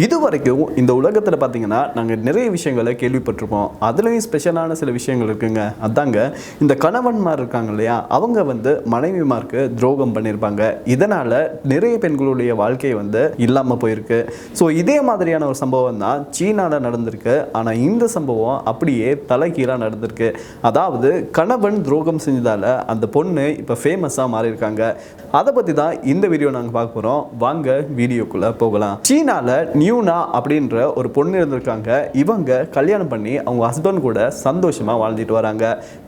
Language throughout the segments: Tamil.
இது வரைக்கும் இந்த உலகத்தில் பார்த்தீங்கன்னா நாங்கள் நிறைய விஷயங்களை கேள்விப்பட்டிருப்போம். அதுலேயும் ஸ்பெஷலான சில விஷயங்கள் இருக்குங்க. அதாங்க இந்த கணவன்மார் இருக்காங்க இல்லையா? அவங்க வந்து மனைவிமாருக்கு துரோகம் பண்ணியிருப்பாங்க இதனால் நிறைய பெண்களுடைய வாழ்க்கை வந்து இல்லாமல் போயிருக்கு. ஸோ இதே மாதிரியான ஒரு சம்பவம் தான் சீனாவில் நடந்திருக்கு. ஆனால் இந்த சம்பவம் அப்படியே தலைகீழாக நடந்திருக்கு. அதாவது கணவன் துரோகம் செஞ்சதால் அந்த பொண்ணு இப்போ ஃபேமஸாக மாறியிருக்காங்க. அதை பற்றி தான் இந்த வீடியோ நாங்கள் பார்க்க போகிறோம் வாங்க வீடியோக்குள்ளே போகலாம். சீனாவில் நியூனா அப்படின்ற ஒரு பொண்ணு இருந்திருக்காங்க. இவங்க கல்யாணம் பண்ணி அவங்க ஹஸ்பண்ட் கூட சந்தோஷமாக வாழ்ந்துட்டு வராங்க.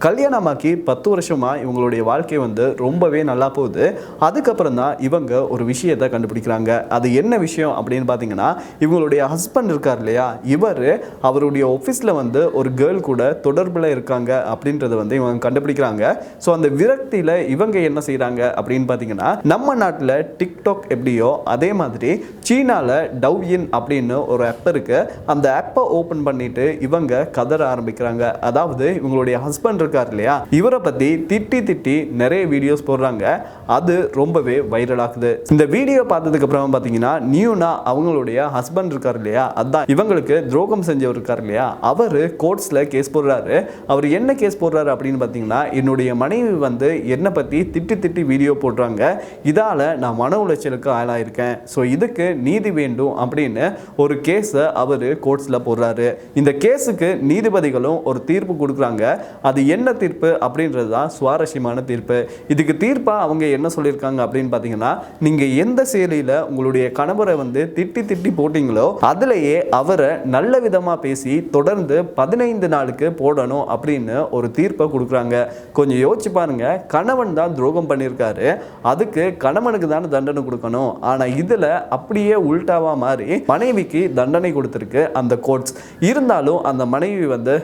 கல்யாணமாக்கி பத்து வருஷமாக இவங்களுடைய வாழ்க்கை வந்து ரொம்பவே நல்லா போகுது. அதுக்கப்புறம் தான் இவங்க ஒரு விஷயத்தை கண்டுபிடிக்கிறாங்க. அது என்ன விஷயம் அப்படின்னு பார்த்தீங்கன்னா இவங்களுடைய ஹஸ்பண்ட் இருக்கார் இல்லையா? இவர் அவருடைய ஆஃபீஸில் வந்து ஒரு கேர்ள் கூட தொடர்பில் இருக்காங்க அப்படின்றத வந்து இவங்க கண்டுபிடிக்கிறாங்க. ஸோ அந்த விரக்தியில் இவங்க என்ன செய்கிறாங்க அப்படின்னு பார்த்தீங்கன்னா நம்ம நாட்டில் டிக்டாக் எப்படியோ அதே மாதிரி சீனாவில் அப்படின்னு ஒரு ஆப் இருக்கு. அந்த ஆப்பை ஓப்பன் பண்ணிட்டு இவங்க கதற ஆரம்பிக்கிறாங்க. அதாவது இவங்களுடைய ஹஸ்பண்ட் இருக்கார் இல்லையா? இவரை பற்றி திட்டி திட்டி நிறைய வீடியோஸ் போடுறாங்க. அது ரொம்பவே வைரல் ஆகுது. இந்த வீடியோ பார்த்ததுக்கு அப்புறம் பார்த்தீங்கன்னா நியூனா அவங்களுடைய ஹஸ்பண்ட் இருக்கார் இல்லையா? அதான். இவங்களுக்கு துரோகம் செஞ்சவர் இருக்கார் இல்லையா? அவர் கோர்ட்ஸில் கேஸ் போடுறாரு. அவர் என்ன கேஸ் போடுறாரு அப்படின்னு பார்த்தீங்கன்னா என்னுடைய மனைவி வந்து என்னை பற்றி திட்டி திட்டி வீடியோ போடுறாங்க. இதால் நான் மன உளைச்சலுக்கு ஆளாயிருக்கேன். ஸோ இதுக்கு நீதி வேண்டும் அப்படின்னு ஒரு கேஸை அவர் கோர்ட்ஸில் போடுறாரு. இந்த கேஸுக்கு நீதிபதிகளும் ஒரு தீர்ப்பு கொடுக்குறாங்க. அது என்ன தீர்ப்பு அப்படின்றது தான் சுவாரஸ்யமான தீர்ப்பு. இதுக்கு தீர்ப்பாக அவங்க என்ன சொல்லியிருக்காங்க அப்படின்னு பார்த்தீங்கன்னா நீங்கள் எந்த செயலியில் உங்களுடைய கணவரை வந்து திட்டி திட்டி போட்டிங்களோ அதுலேயே அவரை நல்ல விதமாக பேசி தொடர்ந்து பதினைந்து நாளுக்கு போடணும் அப்படின்னு ஒரு தீர்ப்பை கொடுக்குறாங்க. கொஞ்சம் யோசிச்சு பாருங்க. கணவன் தான் துரோகம் பண்ணியிருக்காரு. அதுக்கு கணவனுக்கு தானே தண்டனை கொடுக்கணும். ஆனால் இதில் அப்படியே உள்டாவாக மாறி மனைவிக்கு தண்டனை கொடுத்துருக்கு அந்த கோர்ட்ஸ் இருந்தாலும் அந்த மனைவி வந்து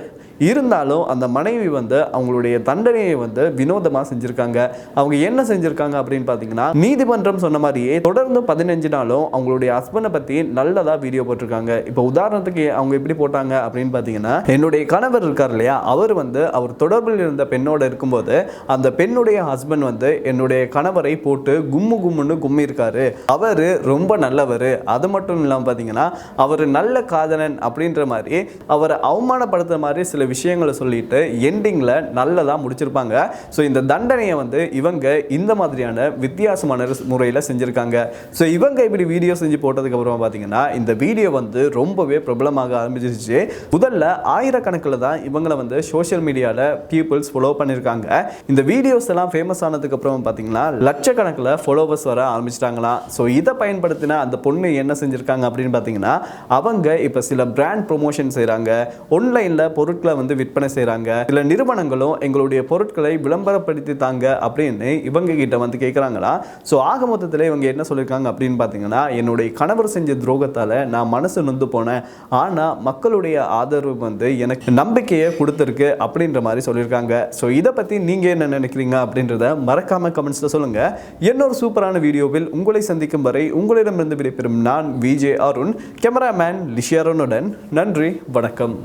இருந்தாலும் அந்த மனைவி வந்து அவங்களுடைய தண்டனையை வந்து வினோதமாக செஞ்சுருக்காங்க. அவங்க என்ன செஞ்சுருக்காங்க அப்படின்னு பார்த்தீங்கன்னா நீதிமன்றம் சொன்ன மாதிரியே தொடர்ந்து பதினஞ்சு நாளும் அவங்களுடைய ஹஸ்பண்டை பற்றி நல்லதாக வீடியோ போட்டிருக்காங்க. இப்போ உதாரணத்துக்கு அவங்க எப்படி போட்டாங்க அப்படின்னு பார்த்தீங்கன்னா என்னுடைய கணவர் இருக்கார் இல்லையா? அவர் வந்து அவர் தொடர்பில் இருந்த பெண்ணோட இருக்கும்போது அந்த பெண்ணுடைய ஹஸ்பண்ட் வந்து என்னுடைய கணவரை போட்டு கும்மு கும்முன்னு கும்மி இருக்காரு அவர் ரொம்ப நல்லவர். அது மட்டும் இல்லாமல் பார்த்தீங்கன்னா அவர் நல்ல காதலன் அப்படின்ற மாதிரி அவரை அவமானப்படுத்துகிற மாதிரி சில விஷயங்களை சொல்லிட்டு எண்டிங்கில் நல்லதாக முடிச்சிருப்பாங்க. ஸோ இந்த தண்டனையை வந்து இவங்க இந்த மாதிரியான வித்தியாசமான முறையில் செஞ்சுருக்காங்க. ஸோ இவங்க இப்படி வீடியோ செஞ்சு போட்டதுக்கப்புறமா பார்த்தீங்கன்னா இந்த வீடியோ வந்து ரொம்பவே பிரபலமாக ஆரம்பிச்சிருச்சு. முதல்ல ஆயிரக்கணக்கில் தான் இவங்களை வந்து சோஷியல் மீடியாவில் பீப்புள்ஸ் ஃபாலோ பண்ணியிருக்காங்க இந்த வீடியோஸ் எல்லாம் ஃபேமஸ் ஆனதுக்கப்புறம் பார்த்தீங்கன்னா லட்சக்கணக்கில் ஃபாலோவர்ஸ் வர ஆரம்பிச்சிட்டாங்களாம். ஸோ இதை பயன்படுத்தின அந்த பொண்ணு என்ன செஞ்சுருக்காங்க அப்படின்னு பார்த்தீங்கன்னா அவங்க இப்போ சில பிராண்ட் ப்ரொமோஷன் செய்கிறாங்க ஆன்லைனில் பொருட்களை வந்து விற்பனை செய்கிறாங்க சில நிறுவனங்களும் எங்களுடைய பொருட்களை விளம்பரப்படுத்தி தாங்க அப்படின்னு இவங்க கிட்ட வந்து கேட்குறாங்களா ஸோ ஆக மொத்தத்தில் இவங்க என்ன சொல்லியிருக்காங்க அப்படின்னு பார்த்தீங்கன்னா என்னுடைய கணவர் செஞ்ச துரோகத்தால் நான் மனசு நொந்து போனேன். ஆனால் மக்களுடைய ஆதரவு வந்து எனக்கு நம்பிக்கையை கொடுத்துருக்கு அப்படின்ற மாதிரி சொல்லியிருக்காங்க ஸோ இதை பற்றி நீங்கள் என்ன நினைக்கிறீங்க அப்படின்றத மறக்காம கமெண்ட்ஸில் சொல்லுங்கள் இன்னொரு சூப்பரான வீடியோவில் உங்களை சந்திக்கும் வரை உங்களிடமிருந்து விடைபெறும் நான் விஜே அருண் கேமராமேன் லிஷியாரனுடன் நன்றி வணக்கம்.